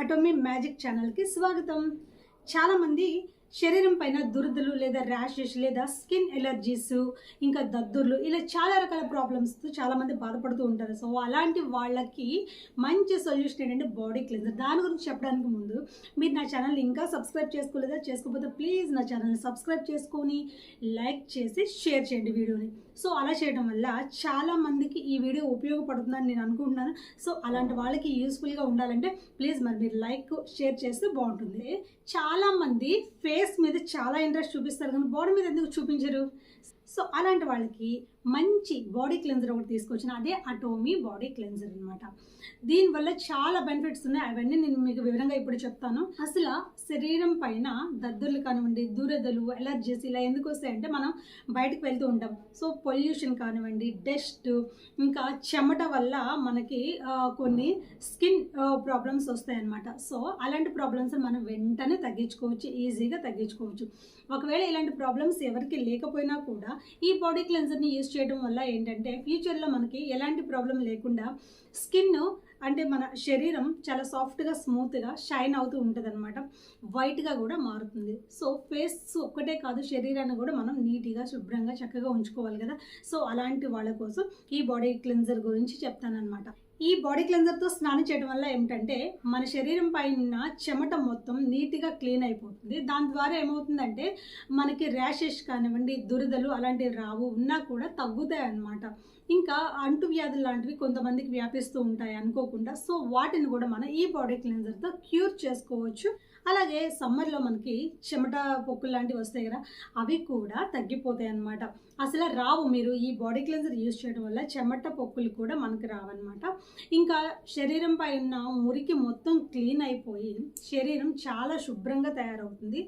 Atomy magic ఛానల్కి స్వాగతం. చాలామంది శరీరం పైన దురదలు లేదా ర్యాషెస్ లేదా స్కిన్ ఎలర్జీస్ ఇంకా దద్దుర్లు ఇలా చాలా రకాల ప్రాబ్లమ్స్తో చాలామంది బాధపడుతూ ఉంటారు. సో అలాంటి వాళ్ళకి మంచి సొల్యూషన్ ఏంటంటే బాడీ క్లీన్జర్ దాని గురించి చెప్పడానికి ముందు మీరు నా ఛానల్ ఇంకా సబ్స్క్రైబ్ చేసుకోలేదా? చేసుకోకపోతే ప్లీజ్ నా ఛానల్ని సబ్స్క్రైబ్ చేసుకొని లైక్ చేసి షేర్ చేయండి వీడియోని. సో అలా చేయడం వల్ల చాలా మందికి ఈ వీడియో ఉపయోగపడుతుందని నేను అనుకుంటున్నాను. సో అలాంటి వాళ్ళకి యూస్ఫుల్గా ఉండాలంటే ప్లీజ్ మరి మీరు లైక్ షేర్ చేస్తే బాగుంటుంది. చాలా మంది ఫేస్ మీద చాలా ఇంట్రెస్ట్ చూపిస్తారు కానీ బాడీ మీద ఎందుకు చూపించరు? సో అలాంటి వాళ్ళకి మంచి బాడీ క్లెన్జర్ ఒకటి తీసుకొచ్చిన అదే అటోమీ బాడీ క్లెన్జర్ అనమాట దీనివల్ల చాలా బెనిఫిట్స్ ఉన్నాయి. అవన్నీ నేను మీకు వివరంగా ఇప్పుడు చెప్తాను. అసలు శరీరం పైన దద్దుర్లు కానివ్వండి దురదలు ఎలర్జీస్ ఇలా ఎందుకు వస్తాయంటే మనం బయటకు వెళ్తూ ఉంటాం. సో పొల్యూషన్ కానివ్వండి డస్ట్ ఇంకా చెమట వల్ల మనకి కొన్ని స్కిన్ ప్రాబ్లమ్స్ వస్తాయి అన్నమాట సో అలాంటి ప్రాబ్లమ్స్ మనం వెంటనే తగ్గించుకోవచ్చు ఈజీగా తగ్గించుకోవచ్చు. ఒకవేళ ఇలాంటి ప్రాబ్లమ్స్ ఎవరికి లేకపోయినా కూడా ఈ బాడీ క్లెన్సర్ని యూజ్ చేయడం వల్ల ఏంటంటే ఫ్యూచర్లో మనకి ఎలాంటి ప్రాబ్లం లేకుండా స్కిన్ అంటే మన శరీరం చాలా సాఫ్ట్గా స్మూత్గా షైన్ అవుతూ ఉంటుంది అనమాట వైట్గా కూడా మారుతుంది. సో ఫేస్ ఒక్కటే కాదు శరీరాన్ని కూడా మనం నీట్గా శుభ్రంగా చక్కగా ఉంచుకోవాలి కదా. సో అలాంటి వాళ్ళ కోసం ఈ బాడీ క్లెన్జర్ గురించి చెప్తానమాట ఈ బాడీ క్లెన్జర్తో స్నానం చేయడం వల్ల ఏమిటంటే మన శరీరం పైన చెమట మొత్తం నీట్గా క్లీన్ అయిపోతుంది. దాని ద్వారా ఏమవుతుందంటే మనకి ర్యాషెస్ కానివ్వండి దురదలు అలాంటివి రావు ఉన్నా కూడా తగ్గుతాయి అన్నమాట. ఇంకా అంటు వ్యాధులు లాంటివి కొంతమందికి వ్యాపిస్తూ ఉంటాయి అనుకోకుండా. సో వాటిని కూడా మనం ఈ బాడీ క్లెన్జర్తో క్యూర్ చేసుకోవచ్చు. అలాగే సమ్మర్లో మనకి చెమట పొక్కులు లాంటివి వస్తాయి కదా అవి కూడా తగ్గిపోతాయి అన్నమాట. అసలు రావు మీరు ఈ బాడీ క్లెన్జర్ యూజ్ చేయడం వల్ల చెమట పొక్కులు కూడా మనకి రావన్నమాట. ఇంకా శరీరం పై ఉన్న మురికి మొత్తం క్లీన్ అయిపోయి శరీరం చాలా శుభ్రంగా తయారవుతుంది.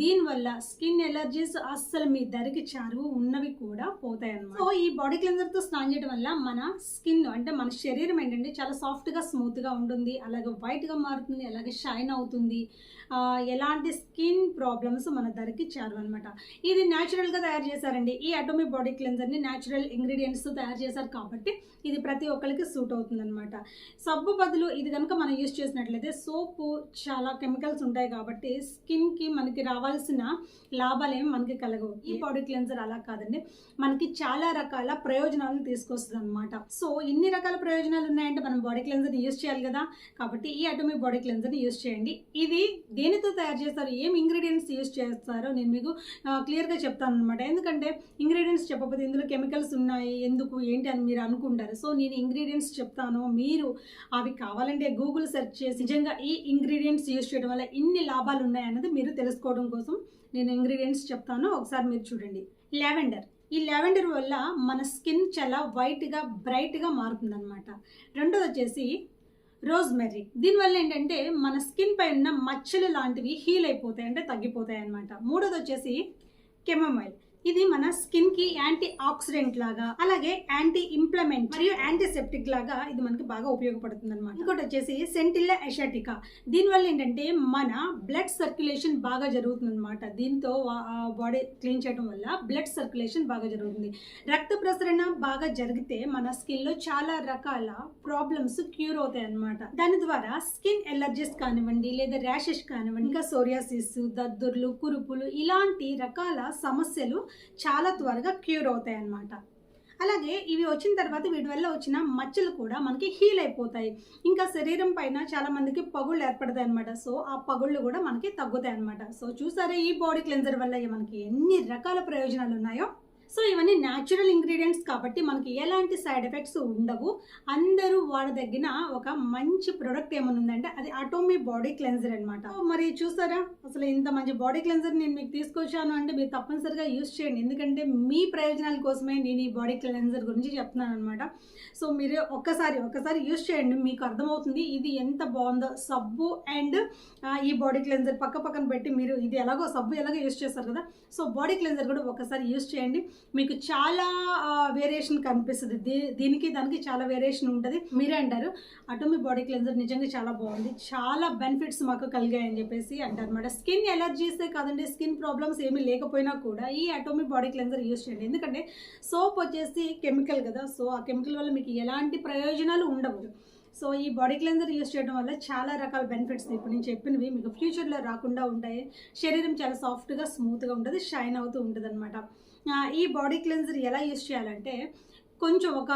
దీనివల్ల స్కిన్ ఎలర్జీస్ అస్సలు మీ దరికి చారువు ఉన్నవి కూడా పోతాయి అన్నమాట సో ఈ బాడీ క్లెన్జర్తో స్నానం చేయడం వల్ల మన స్కిన్ అంటే మన శరీరం ఏంటంటే చాలా సాఫ్ట్గా స్మూత్గా ఉంటుంది. అలాగే వైట్గా మారుతుంది అలాగే షైన్ అవుతుంది. ఎలాంటి స్కిన్ ప్రాబ్లమ్స్ మన దరికి చారు అనమాట ఇది న్యాచురల్గా తయారు చేశారండి. ఈ అటోమిక్ బాడీ క్లెన్సర్ని న్యాచురల్ ఇంగ్రీడియంట్స్తో తయారు చేశారు కాబట్టి ఇది ప్రతి ఒక్కరికి సూట్ అవుతుంది అనమాట సబ్బు బదులు ఇది కనుక మనం యూస్ చేసినట్లయితే సోపు చాలా కెమికల్స్ ఉంటాయి కాబట్టి స్కిన్కి మనకి రావాల్సిన లాభాలు ఏమి మనకి కలగవు. ఈ బాడీ క్లెన్జర్ అలా కాదండి. మనకి చాలా రకాల ప్రయోజనాలను తీసుకొస్తుంది అనమాట సో ఇన్ని రకాల ప్రయోజనాలు ఉన్నాయంటే మనం బాడీ క్లెన్జర్ యూస్ చేయాలి కదా. కాబట్టి ఈ అటోమీ బాడీ క్లెన్జర్ యూస్ చేయండి. ఇది దేనితో తయారు చేస్తారు? ఏం ఇంగ్రీడియంట్స్ యూస్ చేస్తారో నేను మీకు క్లియర్గా చెప్తాను అనమాట ఎందుకంటే ఇంగ్రీడియంట్స్ చెప్పకపోతే ఇందులో కెమికల్స్ ఉన్నాయి ఎందుకు ఏంటి అని మీరు అనుకుంటారు. సో నేను ఇంగ్రీడియంట్స్ చెప్తాను. మీరు అవి కావాలంటే గూగుల్ సెర్చ్ చేసి నిజంగా ఈ ఇంగ్రీడియంట్స్ యూజ్ చేయడం వల్ల ఇన్ని లాభాలు ఉన్నాయన్నది మీరు తెలుసుకోవడం కోసం నేను ఇంగ్రీడియంట్స్ చెప్తాను. ఒకసారి మీరు చూడండి. లావెండర్ ఈ లావెండర్ వల్ల మన స్కిన్ చాలా వైట్గా బ్రైట్గా మారుతుంది అనమాట రెండోది వచ్చేసి రోజ్మెర్రీ దీనివల్ల ఏంటంటే మన స్కిన్ పై ఉన్న మచ్చలు లాంటివి హీల్ అయిపోతాయి అంటే తగ్గిపోతాయి అనమాట మూడోది వచ్చేసి కెమమైల్ ఇది మన స్కిన్కి యాంటీ ఆక్సిడెంట్ లాగా అలాగే యాంటీ ఇంప్లమెంట్ మరియు యాంటీసెప్టిక్ లాగా ఇది మనకి బాగా ఉపయోగపడుతుంది అనమాట ఇంకోటి వచ్చేసి సెంటిల్లా ఎషాటికా దీనివల్ల ఏంటంటే మన బ్లడ్ సర్క్యులేషన్ బాగా జరుగుతుంది అనమాట దీంతో బాడీ క్లీన్ చేయడం వల్ల బ్లడ్ సర్క్యులేషన్ బాగా జరుగుతుంది. రక్త ప్రసరణ బాగా జరిగితే మన స్కిన్లో చాలా రకాల ప్రాబ్లమ్స్ క్యూర్ అవుతాయి అన్నమాట దాని ద్వారా స్కిన్ ఎలర్జీస్ కానివ్వండి లేదా ర్యాషెస్ కానివ్వండి ఇంకా సోరియాసిస్ దద్దుర్లు కురుపులు ఇలాంటి రకాల సమస్యలు చాలా త్వరగా క్యూర్ అవుతాయి అన్నమాట అలాగే ఇవి వచ్చిన తర్వాత వీటి వల్ల వచ్చిన మచ్చలు కూడా మనకి హీల్ అయిపోతాయి. ఇంకా శరీరం పైన చాలా మందికి పగుళ్ళు ఏర్పడతాయి అనమాట సో ఆ పగుళ్ళు కూడా మనకి తగ్గుతాయి అనమాట సో చూసారా ఈ బాడీ క్లెన్జర్ వల్ల మనకి ఎన్ని రకాల ప్రయోజనాలు ఉన్నాయో? సో ఇవన్నీ న్యాచురల్ ఇంగ్రీడియంట్స్ కాబట్టి మనకి ఎలాంటి సైడ్ ఎఫెక్ట్స్ ఉండవు. అందరూ వాడదగిన ఒక మంచి ప్రొడక్ట్ ఏమైనా ఉందంటే అది అటోమీ బాడీ క్లెన్జర్ అనమాట మరి చూసారా? అసలు ఇంత మంచి బాడీ క్లెన్జర్ నేను మీకు తీసుకొచ్చాను అంటే మీరు తప్పనిసరిగా యూస్ చేయండి. ఎందుకంటే మీ ప్రయోజనాల కోసమే నేను ఈ బాడీ క్లెన్జర్ గురించి చెప్తున్నాను అనమాట సో మీరు ఒక్కసారి ఒక్కసారి యూస్ చేయండి. మీకు అర్థమవుతుంది ఇది ఎంత బాగుందో. సబ్బు అండ్ ఈ బాడీ క్లెన్జర్ పక్క పక్కన పెట్టి మీరు ఇది ఎలాగో సబ్బు ఎలాగో యూస్ చేస్తారు కదా. సో బాడీ క్లెన్జర్ కూడా ఒకసారి యూస్ చేయండి. మీకు చాలా వేరియేషన్ కనిపిస్తుంది. దీ- దీనికి దానికి చాలా వేరియేషన్ ఉంటుంది. మీరే అంటారు అటోమీ బాడీ క్లెన్జర్ నిజంగా చాలా బాగుంది. చాలా బెనిఫిట్స్ మాకు కలిగాయని చెప్పేసి అంటారు అనమాట స్కిన్ ఎలర్జీసే కాదండి స్కిన్ ప్రాబ్లమ్స్ ఏమీ లేకపోయినా కూడా ఈ అటోమీ బాడీ క్లెన్జర్ యూస్ చేయండి. ఎందుకంటే సోప్ వచ్చేసి కెమికల్ కదా సో ఆ కెమికల్ వల్ల మీకు ఎలాంటి ప్రయోజనాలు ఉండవు. సో ఈ బాడీ క్లెన్జర్ యూస్ చేయడం వల్ల చాలా రకాల బెనిఫిట్స్ ఇప్పుడు నేను చెప్పినవి మీకు ఫ్యూచర్లో రాకుండా ఉంటాయి. శరీరం చాలా సాఫ్ట్గా స్మూత్గా ఉంటుంది షైన్ అవుతూ ఉంటుంది అనమాట ఈ బాడీ క్లెన్జర్ ఎలా యూస్ చేయాలంటే కొంచెం ఒక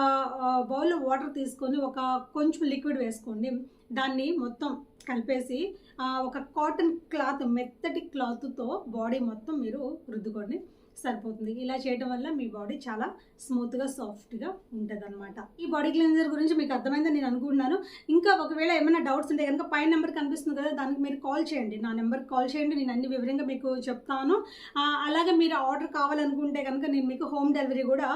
బౌల్లో వాటర్ తీసుకొని ఒక కొంచెం లిక్విడ్ వేసుకోండి. దాన్ని మొత్తం కలిపేసి ఒక కాటన్ క్లాత్ మెత్తటి క్లాత్తో బాడీ మొత్తం మీరు రుద్దుకోండి. సరిపోతుంది. ఇలా చేయడం వల్ల మీ బాడీ చాలా స్మూత్గా సాఫ్ట్గా ఉంటుంది అనమాట ఈ బాడీ క్లెన్జర్ గురించి మీకు అర్థమైందని నేను అనుకుంటున్నాను. ఇంకా ఒకవేళ ఏమైనా డౌట్స్ ఉంటే కనుక పైన నెంబర్ కనిపిస్తుంది కదా దానికి మీరు కాల్ చేయండి. నా నెంబర్కి కాల్ చేయండి. నేను అన్ని వివరంగా మీకు చెప్తాను. అలాగే మీరు ఆర్డర్ కావాలనుకుంటే కనుక నేను మీకు హోమ్ డెలివరీ కూడా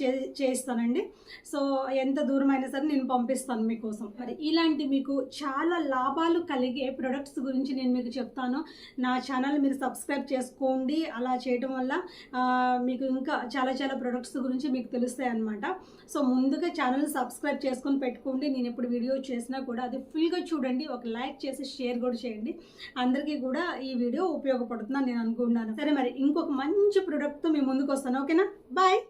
చేస్తానండి చే చేయిస్తానండి. సో ఎంత దూరమైనా సరే నేను పంపిస్తాను మీకోసం. మరి ఇలాంటి మీకు చాలా లాభాలు కలిగే ప్రొడక్ట్స్ గురించి నేను మీకు చెప్తాను. నా ఛానల్ మీరు సబ్స్క్రైబ్ చేసుకోండి. అలా చేయడం వల్ల మీకు ఇంకా చాలా చాలా ప్రొడక్ట్స్ గురించి మీకు తెలుస్తాయి అనమాట సో ముందుగా ఛానల్ సబ్స్క్రైబ్ చేసుకొని పెట్టుకోండి. నేను ఎప్పుడు వీడియో చేసినా కూడా అది ఫుల్గా చూడండి. ఒక లైక్ చేసి షేర్ కూడా చేయండి. అందరికీ కూడా ఈ వీడియో ఉపయోగపడుతుందని నేను అనుకుంటున్నాను. సరే మరి ఇంకొక మంచి ప్రోడక్ట్తో మీ ముందుకు వస్తాను. ఓకేనా? బాయ్